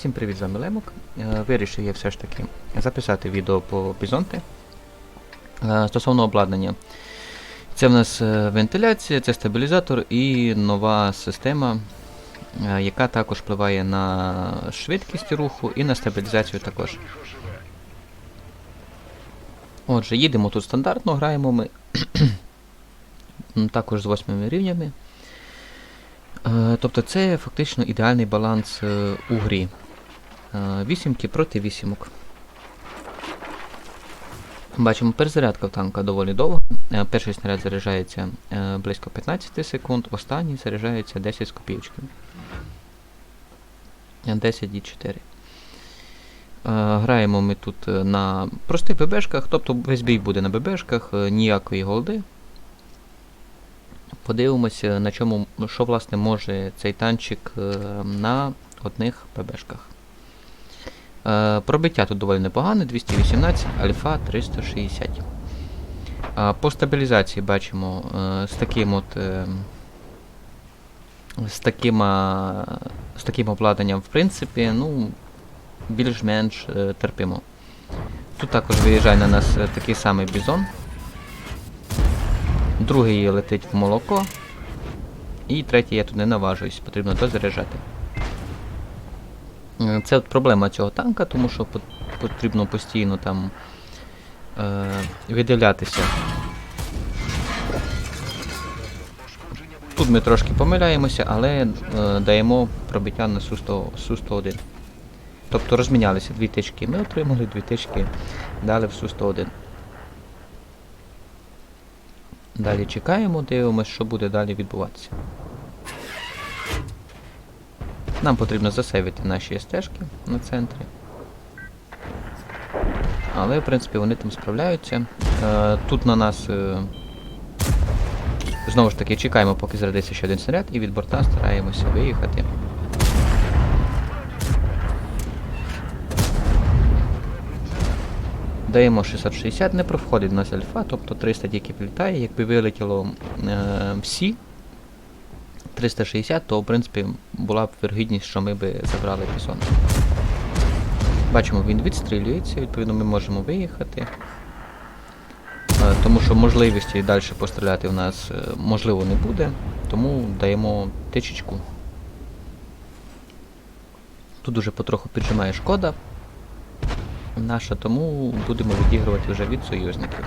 Всім привіт, з вами Лемок. Е, Вирішив я все ж таки записати відео по бізонти. Е, Стосовно обладнання. Це в нас е, вентиляція, це стабілізатор і нова система, яка також впливає на швидкість руху і на стабілізацію також. Отже, їдемо тут стандартно, граємо ми також з восьмими рівнями. Тобто це фактично ідеальний баланс у грі. Е, Вісімки проти вісімок. Бачимо, перезарядка в танка доволі довга. Е, Перший снаряд заряджається е, близько 15 секунд, останній заряджається 10 з копійочками. Е, 10 і 4. Е, Граємо ми тут на простих ББшках, тобто весь бій буде на ББшках, ніякої голди. Подивимося, на чому, що власне може цей танчик на одних ПБшках. Е, Пробиття тут доволі непогане, 218, альфа 360. Е, По стабілізації бачимо е, з таким от. З таким, з таким обладнанням, в принципі, ну, більш-менш терпимо. Тут також виїжджає на нас такий самий бізон. Другий летить в молоко. І третій я тут не наважуюсь, потрібно дозаряджати. Е, Це от проблема цього танка, тому що потрібно постійно там е, виділятися. Тут ми трошки помиляємося, але е, даємо пробиття на Су-100 Су-101. Тобто розмінялися дві тички ми отримали, дві тички дали в Су-101. Далі чекаємо, дивимося, що буде далі відбуватися. Нам потрібно засейвити наші стежки на центрі. Але, в принципі, вони там справляються. Е, тут на нас. Е, знову ж таки, чекаємо, поки зарядиться ще один снаряд, і від борта стараємося виїхати. Даємо 660, не проходить у нас альфа, тобто 300 тільки влітає. Якби вилетіло е, всі 360, то в принципі була б вірогідність, що ми би забрали пісон. Бачимо, він відстрілюється, відповідно ми можемо виїхати. Е, Тому що можливості далі постріляти в нас е, можливо не буде, тому даємо тичечку. Тут уже потроху піджимає шкода наша, тому будемо відігрувати вже від союзників.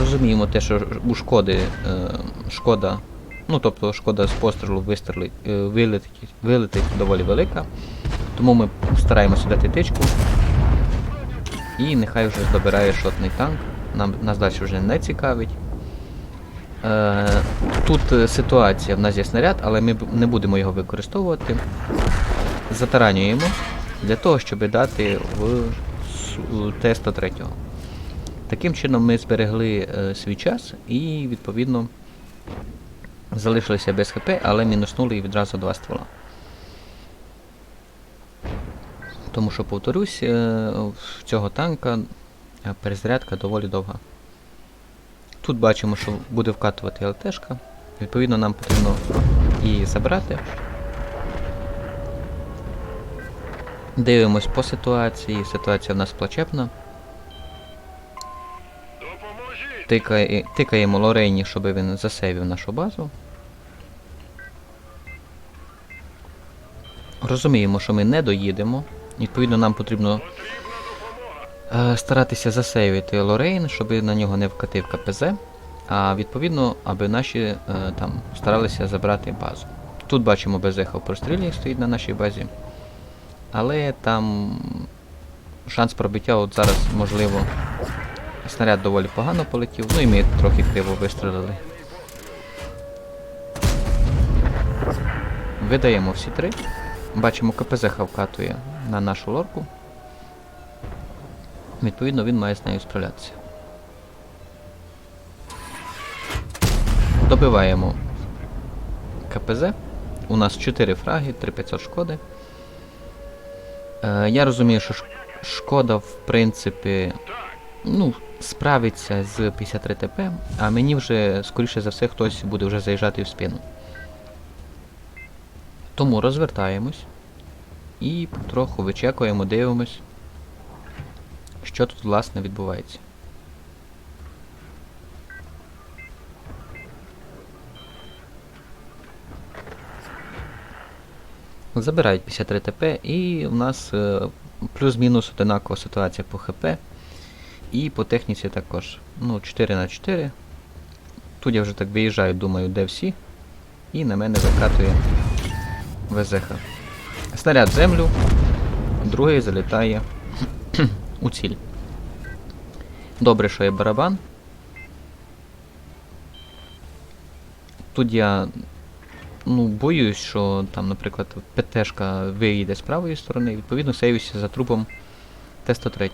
Розуміємо те, що у шкоди е, шкода, ну тобто шкода з пострілу е, вилетить, вилетить доволі велика, тому ми стараємося дати тичку. І нехай вже добирає шотний танк. Нам, нас далі вже не цікавить. Е, тут е, ситуація, в нас є снаряд, але ми не будемо його використовувати. Затаранюємо для того, щоб дати в су- Т-103. Таким чином ми зберегли е, свій час і, відповідно, залишилися без ХП, але мінуснули і відразу два ствола. Тому що, повторюсь, е, в цього танка е, перезарядка доволі довга. Тут бачимо, що буде вкатувати ЛТшка. Відповідно, нам потрібно її забрати. Дивимось по ситуації. Ситуація в нас плачебна. Тикає, тикаємо Лорейні, щоб він засейвив нашу базу. Розуміємо, що ми не доїдемо. Відповідно, нам потрібно е, старатися засейвити Лорейн, щоб на нього не вкатив КПЗ. А відповідно, аби наші е, там старалися забрати базу. Тут бачимо Безеха в прострілі стоїть на нашій базі. Але там шанс пробиття от зараз можливо. Снаряд доволі погано полетів, ну і ми трохи криво вистрелили. Видаємо всі три. Бачимо, КПЗ вкатує на нашу лорку. Відповідно, він має з нею справлятися. Добиваємо КПЗ. У нас 4 фраги, 3500 шкоди. Е, я розумію, що шкода, в принципі, ну, справиться з 53 ТП, а мені вже, скоріше за все, хтось буде вже заїжджати в спину. Тому розвертаємось і потроху вичекуємо, дивимось, що тут власне відбувається. Забирають 53 ТП, і у нас е, плюс-мінус одинакова ситуація по ХП. І по техніці також. Ну, 4 на 4. Тут я вже так виїжджаю, думаю, де всі. І на мене викатує ВЗХ. Снаряд землю, другий залітає у ціль. Добре, що є барабан. Тут я ну, боюсь, що там, наприклад, ПТшка виїде з правої сторони, і відповідно, сейвюся за трупом Т-103.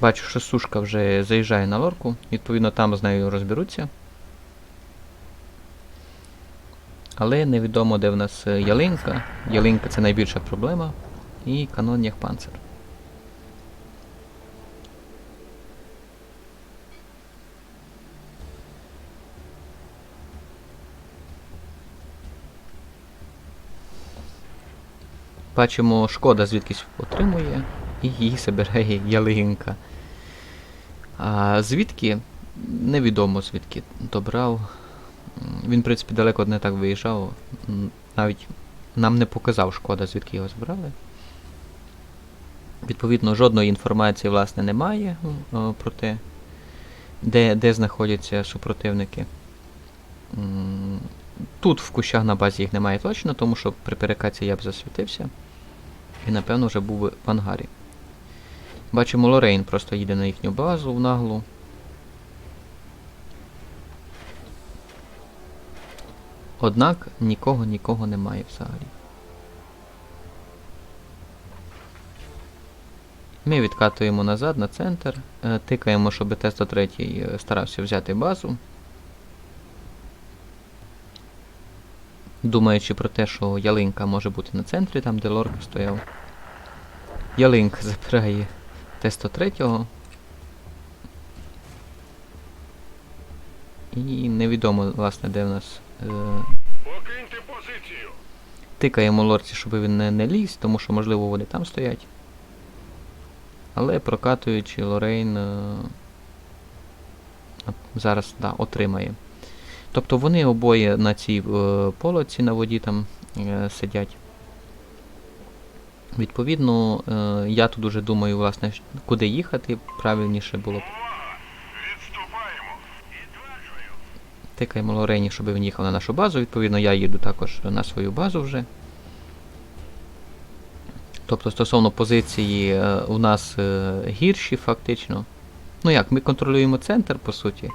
Бачу, що сушка вже заїжджає на лорку, відповідно там з нею розберуться. Але невідомо, де в нас е, ялинка. Ялинка це найбільша проблема. І канонєх панцир. Бачимо, шкода звідкись отримує, і її забирає ялинка. А звідки? Невідомо звідки добрав. Він, в принципі, далеко не так виїжджав. Навіть нам не показав шкода, звідки його збирали. Відповідно, жодної інформації, власне, немає про те, де, де знаходяться супротивники. Тут в кущах на базі їх немає точно, тому що при перекаці я б засвітився. І напевно вже був в ангарі. Бачимо, Лорейн просто їде на їхню базу в наглу. Однак нікого нікого немає взагалі. Ми відкатуємо назад на центр, е, тикаємо, щоб Т-103 е, старався взяти базу. Думаючи про те, що ялинка може бути на центрі, там де лорка стояв. Ялинка забирає Т-103. І невідомо, власне, де в нас. Покиньте позицію. тикаємо лорці, щоб він не, не ліз, тому що, можливо, вони там стоять. Але прокатуючи Лорейн е, зараз да, отримає. Тобто вони обоє на цій е, полоці на воді там е, сидять. Відповідно, я тут уже думаю, власне, куди їхати, правильніше було б. Тикаємо Лорені, щоб він їхав на нашу базу. Відповідно, я їду також на свою базу вже. Тобто, стосовно позиції, е, у нас е, гірші фактично. Ну як, ми контролюємо центр, по суті.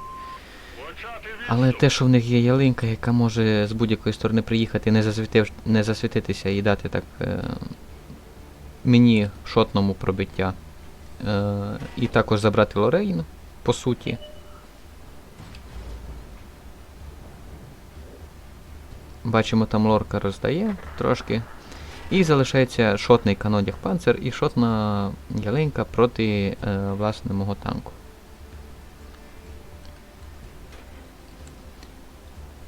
Але те, що в них є ялинка, яка може з будь-якої сторони приїхати, не, засвітив, не засвітитися і дати так е, мені шотному пробиття. Е, і також забрати Лорейн, по суті. Бачимо, там лорка роздає трошки. І залишається шотний канонях панцир і шотна ялинка проти е, власне мого танку.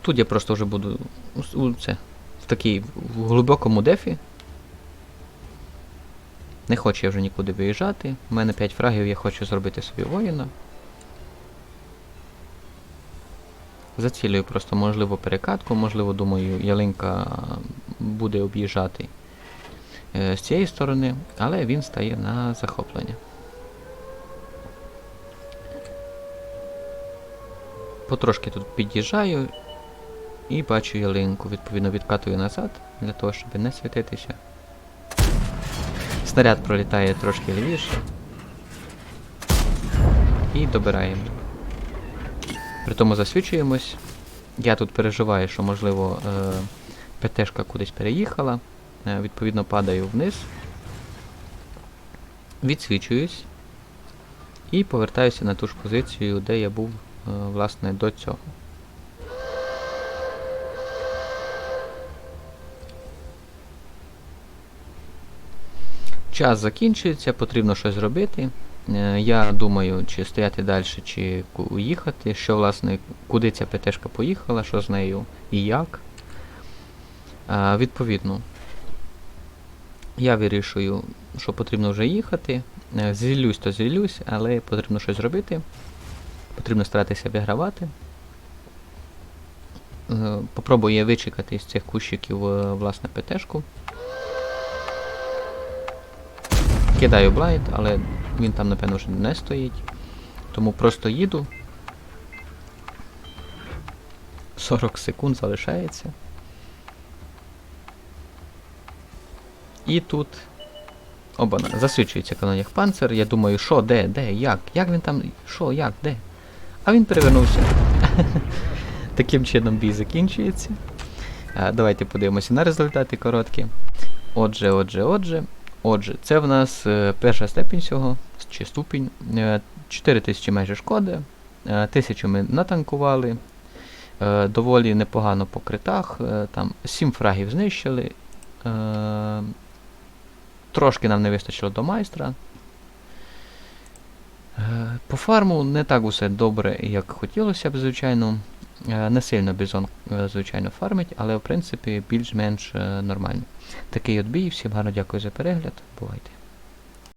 Тут я просто вже буду у це, в такій в глибокому дефі. Не хочу я вже нікуди виїжджати. У мене 5 фрагів, я хочу зробити собі воїна. Зацілюю просто, можливо, перекатку, можливо, думаю, ялинка буде об'їжджати е, з цієї сторони, але він стає на захоплення. Потрошки тут під'їжджаю і бачу ялинку, відповідно відкатую назад для того, щоб не світитися. Снаряд пролітає трошки лівіше. І добираємо. При тому засвічуємось. Я тут переживаю, що можливо е, ПТшка кудись переїхала. Е, відповідно падаю вниз. Відсвічуюсь. І повертаюся на ту ж позицію, де я був е, власне до цього. Час закінчується, потрібно щось зробити. Е, Я думаю, чи стояти далі, чи ку- їхати, що власне, куди ця ПТшка поїхала, що з нею і як. А, відповідно, я вирішую, що потрібно вже їхати. Е, то зілюсь, але потрібно щось зробити. Потрібно старатися вигравати. Е, Попробую вичекати з цих кущиків е, власне ПТшку. Кидаю блайт, але він там, напевно, вже не стоїть. Тому просто їду. 40 секунд залишається. І тут. Обана, засвічується канонях панцир. Я думаю, що, де, де, як? Як він там. Що, як, де? А він перевернувся. Таким чином бій закінчується. Давайте подивимося на результати короткі. Отже, отже, отже. Отже, це в нас е, перша степінь цього, чи ступінь. Е, 4000 майже шкоди. Е, 1000 ми натанкували. Е, доволі непогано по критах. Е, там 7 фрагів знищили. Е, трошки нам не вистачило до майстра. Е, По фарму не так усе добре, як хотілося б, звичайно. Е, Не сильно бізон, е, звичайно, фармить, але в принципі більш-менш е, нормально. Такий от бій. Всім гарно дякую за перегляд. Бувайте.